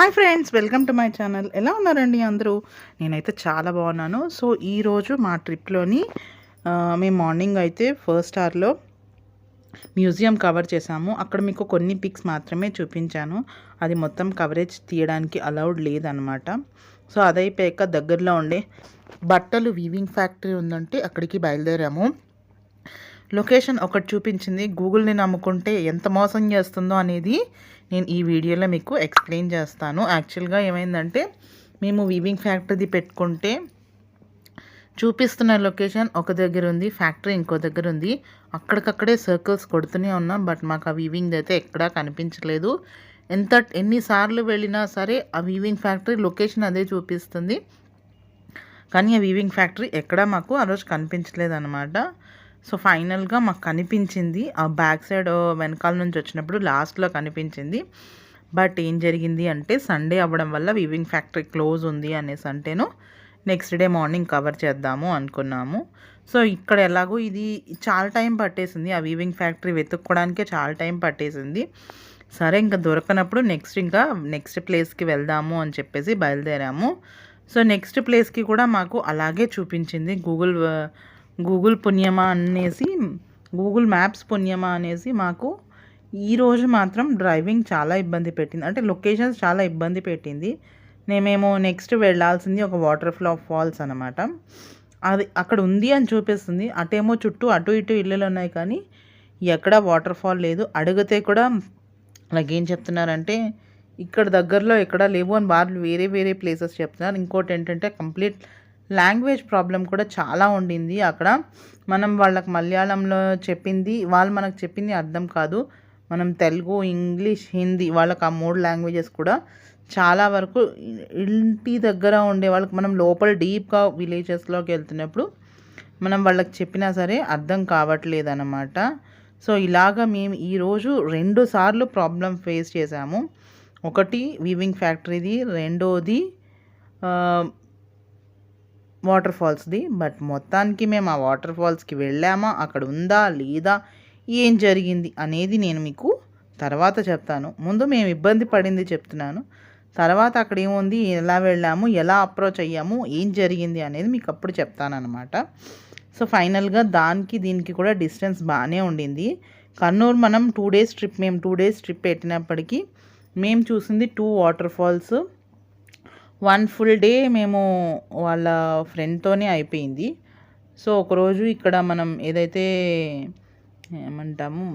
Hi friends welcome to my channel. ఎలా ఉన్నారండి అందరూ? నేనైతే చాలా బాగున్నాను. సో ఈరోజు మా ట్రిప్లోని మేము మార్నింగ్ అయితే ఫస్ట్ స్టార్లో మ్యూజియం కవర్ చేసాము అక్కడ మీకు కొన్ని పిక్స్ మాత్రమే చూపించాను. అది మొత్తం కవరేజ్ తీయడానికి అలౌడ్ లేదనమాట సో అదైపోయాక దగ్గరలో ఉండే బట్టలు వీవింగ్ ఫ్యాక్టరీ ఉందంటే అక్కడికి బయలుదేరాము. లొకేషన్ ఒకటి చూపించింది. గూగుల్ని నమ్ముకుంటే ఎంత మోసం చేస్తుందో అనేది నేను ఈ వీడియోలో మీకు ఎక్స్ప్లెయిన్ చేస్తాను. యాక్చువల్గా ఏమైందంటే మేము వీవింగ్ ఫ్యాక్టరీది పెట్టుకుంటే చూపిస్తున్న లొకేషన్ ఒక దగ్గర ఉంది ఫ్యాక్టరీ ఇంకో దగ్గర ఉంది. అక్కడికక్కడే సర్కిల్స్ కొడుతూనే ఉన్నాం బట్ మాకు ఆ వీవింగ్ అయితే ఎక్కడా కనిపించలేదు. ఎంత ఎన్నిసార్లు వెళ్ళినా సరే ఆ వీవింగ్ ఫ్యాక్టరీ లొకేషన్ అదే చూపిస్తుంది. కానీ ఆ వీవింగ్ ఫ్యాక్టరీ ఎక్కడా మాకు ఆ రోజు కనిపించలేదు అనమాట సో ఫైనల్గా మాకు కనిపించింది ఆ బ్యాక్ సైడ్ వెనకాల నుంచి వచ్చినప్పుడు లాస్ట్లో కనిపించింది. బట్ ఏం జరిగింది అంటే సండే అవ్వడం వల్ల వీవింగ్ ఫ్యాక్టరీ క్లోజ్ ఉంది అనేసి అంటేను నెక్స్ట్ డే మార్నింగ్ కవర్ చేద్దాము అనుకున్నాము. సో ఇక్కడ ఎలాగో ఇది చాలా టైం పట్టేసింది. ఆ వీవింగ్ ఫ్యాక్టరీ వెతుక్కోవడానికే చాలా టైం పట్టేసింది. సరే ఇంకా దొరకనప్పుడు నెక్స్ట్ ఇంకా నెక్స్ట్ ప్లేస్కి వెళ్దాము అని చెప్పేసి బయలుదేరాము. సో నెక్స్ట్ ప్లేస్కి కూడా మాకు అలాగే చూపించింది గూగుల్ గూగుల్ పుణ్యమా అనేసి గూగుల్ మ్యాప్స్ పుణ్యమా అనేసి మాకు ఈరోజు మాత్రం డ్రైవింగ్ చాలా ఇబ్బంది పెట్టింది. అంటే లొకేషన్స్ చాలా ఇబ్బంది పెట్టింది. నేమేమో నెక్స్ట్ వెళ్ళాల్సింది ఒక వాటర్ ఫ్లో ఫాల్స్ అనమాట అది అక్కడ ఉంది అని చూపిస్తుంది. అటేమో చుట్టూ అటు ఇటు ఇల్లులు ఉన్నాయి కానీ ఎక్కడ వాటర్ ఫాల్ లేదు. అడిగితే కూడా నాకు ఏం చెప్తున్నారంటే ఇక్కడ దగ్గరలో ఎక్కడ లేవు అని వాళ్ళు వేరే వేరే ప్లేసెస్ చెప్తున్నారు. ఇంకోటి ఏంటంటే కంప్లీట్ లాంగ్వేజ్ ప్రాబ్లం కూడా చాలా ఉండింది అక్కడ. మనం వాళ్ళకి మలయాళంలో చెప్పింది వాళ్ళు మనకు చెప్పింది అర్థం కాదు. మనం తెలుగు ఇంగ్లీష్ హిందీ వాళ్ళకి ఆ మూడు లాంగ్వేజెస్ కూడా చాలా వరకు ఇంటి దగ్గర ఉండే వాళ్ళకి మనం లోపల డీప్గా విలేజెస్లోకి వెళ్తున్నప్పుడు మనం వాళ్ళకి చెప్పినా సరే అర్థం కావట్లేదు అనమాట సో ఇలాగ మేము ఈరోజు రెండు సార్లు ప్రాబ్లం ఫేస్ చేసాము ఒకటి వీవింగ్ ఫ్యాక్టరీది రెండోది వాటర్ ఫాల్స్ది బట్ మొత్తానికి మేము ఆ వాటర్ ఫాల్స్కి వెళ్ళామా అక్కడ ఉందా లేదా ఏం జరిగింది అనేది నేను మీకు తర్వాత చెప్తాను. ముందు మేము ఇబ్బంది పడింది చెప్తున్నాను. తర్వాత అక్కడ ఏముంది ఎలా వెళ్ళాము ఎలా అప్రోచ్ అయ్యాము ఏం జరిగింది అనేది మీకు అప్పుడు చెప్తానమాట సో ఫైనల్గా దానికి దీనికి కూడా డిస్టెన్స్ బాగానే ఉండింది. కర్నూలు మనం టూ డేస్ ట్రిప్ మేము టూ డేస్ ట్రిప్ పెట్టినప్పటికీ మేము చూసింది two water falls one full day మేము వాళ్ళ ఫ్రెండ్తోనే అయిపోయింది. సో ఒకరోజు ఇక్కడ మనం ఏదైతే ఏమంటాము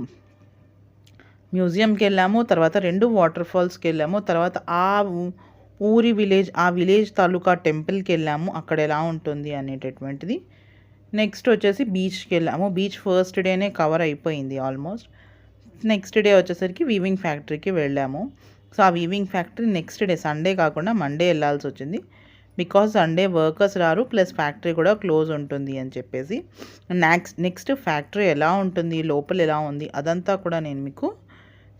మ్యూజియంకి వెళ్ళాము తర్వాత రెండు వాటర్ ఫాల్స్కి వెళ్ళాము తర్వాత ఆ ఊరి విలేజ్ ఆ విలేజ్ తాలూకా టెంపుల్కి వెళ్ళాము అక్కడ ఎలా ఉంటుంది అనేటటువంటిది. నెక్స్ట్ వచ్చేసి బీచ్కి వెళ్ళాము బీచ్ ఫస్ట్ డేనే కవర్ అయిపోయింది ఆల్మోస్ట్. నెక్స్ట్ డే వచ్చేసరికి వీవింగ్ ఫ్యాక్టరీకి వెళ్ళాము. సో ఆ weaving factory next day Sunday కాకుండా మండే వెళ్ళాల్సి వచ్చింది. బికాస్ సండే వర్కర్స్ రారు ప్లస్ ఫ్యాక్టరీ కూడా క్లోజ్ ఉంటుంది అని చెప్పేసి. నెక్స్ట్ నెక్స్ట్ ఫ్యాక్టరీ ఎలా ఉంటుంది లోపల ఎలా ఉంది అదంతా కూడా నేను మీకు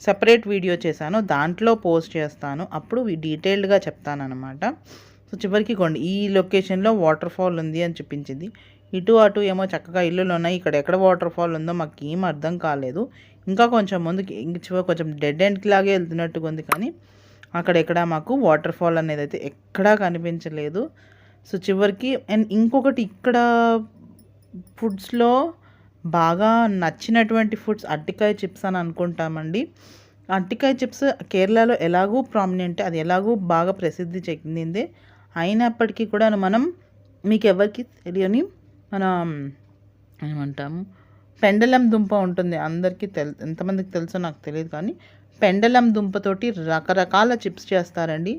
సపరేట్ వీడియో చేశాను. దాంట్లో పోస్ట్ చేస్తాను. అప్పుడు డీటెయిల్డ్గా చెప్తానమాట సో చివరికి కొండి ఈ లొకేషన్లో వాటర్ ఫాల్ ఉంది అని చూపించింది. ఇటు అటు ఏమో చక్కగా ఇల్లులు ఉన్నాయి. ఇక్కడ ఎక్కడ వాటర్ ఫాల్ ఉందో మాకు ఏం అర్థం కాలేదు. ఇంకా కొంచెం ముందుకి చివరి కొంచెం డెడ్ ఎండ్కి లాగే వెళ్తున్నట్టుగా ఉంది కానీ అక్కడ ఎక్కడ మాకు వాటర్ ఫాల్ అనేది అయితే ఎక్కడా కనిపించలేదు. సో చివరికి అండ్ ఇంకొకటి ఇక్కడ ఫుడ్స్లో బాగా నచ్చినటువంటి ఫుడ్స్ అరటికాయ చిప్స్ అని అనుకుంటామండి. అరటికాయ చిప్స్ కేరళలో ఎలాగూ ప్రామినెంట్ అది ఎలాగూ బాగా ప్రసిద్ధి చెందింది. అయినప్పటికీ కూడా మనం మీకు ఎవరికి తెలియని మన ఏమంటాము పెండలం దుంప ఉంటుంది. అందరికీ తెల్ ఎంతమందికి తెలుసో నాకు తెలియదు కానీ పెండలం దుంపతోటి రకరకాల చిప్స్ చేస్తారండి.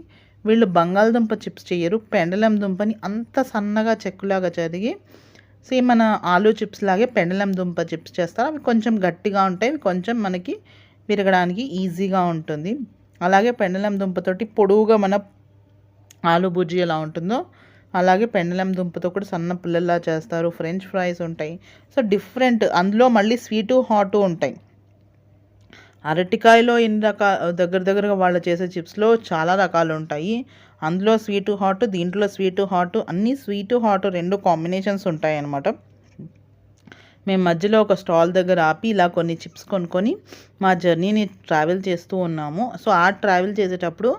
వీళ్ళు బంగాళదుంప చిప్స్ చేయరు పెండలం దుంపని అంత సన్నగా చెక్కులాగా జరిగి సేమ్ మన ఆలూ చిప్స్ లాగే పెండలం దుంప చిప్స్ చేస్తారు. అవి కొంచెం గట్టిగా ఉంటాయి. కొంచెం మనకి విరగడానికి ఈజీగా ఉంటుంది. అలాగే పెండలం దుంపతోటి పొడవుగా మన ఆలు బుజ్జి ఎలా ఉంటుందో అలాగే పెండలం దుంపతో కూడా సన్న పుల్లల్లా చేస్తారు. ఫ్రెంచ్ ఫ్రైస్ ఉంటాయి. So different. అందులో మళ్ళీ స్వీటు హాటు ఉంటాయి. అరటికాయలో ఎన్ని రకాల దగ్గర దగ్గరగా వాళ్ళు చేసే చిప్స్లో చాలా రకాలు ఉంటాయి. అందులో స్వీటు హాట్ దీంట్లో స్వీటు హాట్ అన్ని స్వీటు హాట్ రెండు కాంబినేషన్స్ ఉంటాయి అన్నమాట మేము మధ్యలో ఒక స్టాల్ దగ్గర ఆపి ఇలా కొన్ని చిప్స్ కొనుక్కొని మా జర్నీని ట్రావెల్ చేస్తూ ఉన్నాము. సో ఆ ట్రావెల్ చేసేటప్పుడు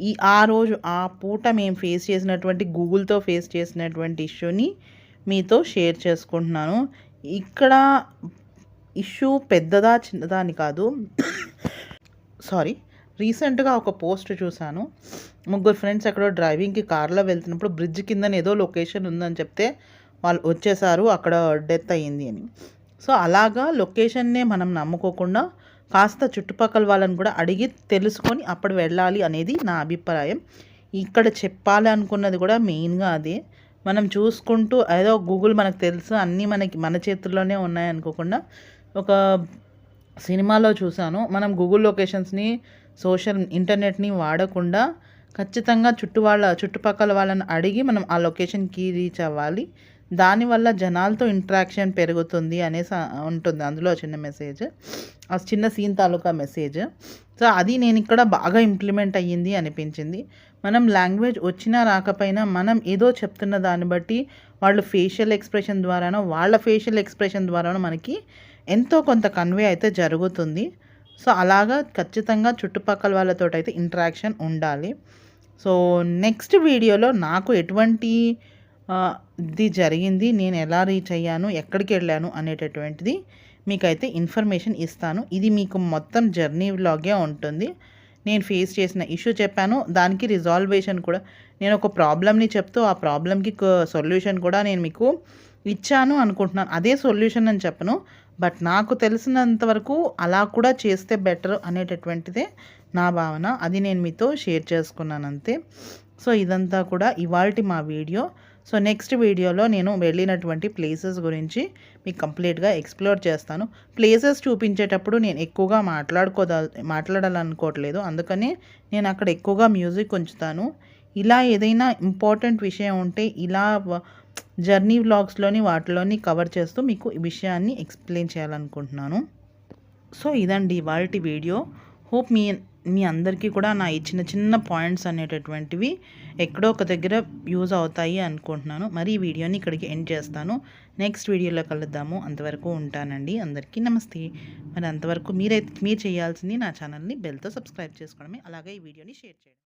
ఈ ఆ రోజు ఆ పూట మేము ఫేస్ చేసినటువంటి గూగుల్తో ఫేస్ చేసినటువంటి ఇష్యూని మీతో షేర్ చేసుకుంటున్నాను. ఇక్కడ ఇష్యూ పెద్దదా చిన్నదా అని కాదు. సారీ రీసెంట్గా ఒక పోస్ట్ చూశాను. ముగ్గురు ఫ్రెండ్స్ ఎక్కడో డ్రైవింగ్కి కార్లో వెళ్తున్నప్పుడు బ్రిడ్జ్ కింద ఏదో లొకేషన్ ఉందని చెప్తే వాళ్ళు వచ్చేసారు. అక్కడ డెత్ అయ్యింది అని. సో అలాగా లొకేషన్నే మనం నమ్ముకోకుండా కాస్త చుట్టుపక్కల వాళ్ళని కూడా అడిగి తెలుసుకొని అప్పుడు వెళ్ళాలి అనేది నా అభిప్రాయం. ఇక్కడ చెప్పాలి అనుకున్నది కూడా మెయిన్గా అదే. మనం చూసుకుంటూ ఏదో గూగుల్ మనకు తెలుసు అన్నీ మనకి మన చేతుల్లోనే ఉన్నాయి అనుకోకుండా ఒక సినిమాలో చూశాను. మనం గూగుల్ లొకేషన్స్ని సోషల్ ఇంటర్నెట్ని వాడకుండా ఖచ్చితంగా చుట్టూ వాళ్ళ చుట్టుపక్కల వాళ్ళని అడిగి మనం ఆ లొకేషన్కి రీచ్ అవ్వాలి. దానివల్ల జనాలతో ఇంట్రాక్షన్ పెరుగుతుంది అనేసి ఉంటుంది. అందులో చిన్న మెసేజ్. ఆ చిన్న సీన్ తాలూకా మెసేజ్. సో అది నేను ఇక్కడ బాగా ఇంప్లిమెంట్ అయ్యింది అనిపించింది. మనం లాంగ్వేజ్ వచ్చినా రాకపోయినా మనం ఏదో చెప్తున్న దాన్ని బట్టి వాళ్ళు ఫేషియల్ ఎక్స్ప్రెషన్ ద్వారానో వాళ్ళ ఫేషియల్ ఎక్స్ప్రెషన్ ద్వారానో మనకి ఎంతో కొంత కన్వే అయితే జరుగుతుంది. సో అలాగా ఖచ్చితంగా చుట్టుపక్కల వాళ్ళతో అయితే ఇంట్రాక్షన్ ఉండాలి. సో నెక్స్ట్ వీడియోలో నాకు ఎటువంటి ఇది జరిగింది నేను ఎలా రీచ్ అయ్యాను ఎక్కడికి వెళ్ళాను అనేటటువంటిది మీకైతే ఇన్ఫర్మేషన్ ఇస్తాను. ఇది మీకు మొత్తం జర్నీ వ్లాగే ఉంటుంది. నేను ఫేస్ చేసిన ఇష్యూ చెప్పాను దానికి రిజాల్వేషన్ కూడా. నేను ఒక ప్రాబ్లమ్ని చెప్తూ ఆ ప్రాబ్లమ్కి సొల్యూషన్ కూడా నేను మీకు ఇచ్చాను అనుకుంటున్నాను. అదే సొల్యూషన్ అని చెప్పను. బట్ నాకు తెలిసినంత వరకు అలా కూడా చేస్తే బెటర్ అనేటటువంటిదే నా భావన. అది నేను మీతో షేర్ చేసుకున్నాను అంతే. సో ఇదంతా కూడా ఇవాళ మా వీడియో సో నెక్స్ట్ వీడియోలో నేను వెళ్ళినటువంటి ప్లేసెస్ గురించి మీకు కంప్లీట్గా ఎక్స్ప్లోర్ చేస్తాను. ప్లేసెస్ చూపించేటప్పుడు నేను ఎక్కువగా మాట్లాడుకోదా మాట్లాడాలనుకోవట్లేదు. అందుకని నేను అక్కడ ఎక్కువగా మ్యూజిక్ ఉంచుతాను. ఇలా ఏదైనా ఇంపార్టెంట్ విషయం ఉంటే ఇలా జర్నీ వ్లాగ్స్లోని వాటిలోని కవర్ చేస్తూ మీకు ఈ విషయాన్ని ఎక్స్ప్లెయిన్ చేయాలనుకుంటున్నాను. సో ఇదండి వాళ్ళ వీడియో హోప్ మీ మీ అందరికీ కూడా నా ఈ చిన్న చిన్న పాయింట్స్ అనేటటువంటివి ఎక్కడో ఒక దగ్గర యూజ్ అవుతాయి అనుకుంటున్నాను. మరి ఈ వీడియోని ఇక్కడికి ఎండ్ చేస్తాను. నెక్స్ట్ వీడియోలో కలుద్దాము. అంతవరకు ఉంటానండి. అందరికీ నమస్తే. మరి అంతవరకు మీరైతే మీరు చేయాల్సింది నా ఛానల్ని బెల్తో సబ్స్క్రైబ్ చేసుకోవడమే. అలాగే ఈ వీడియోని షేర్ చేయండి.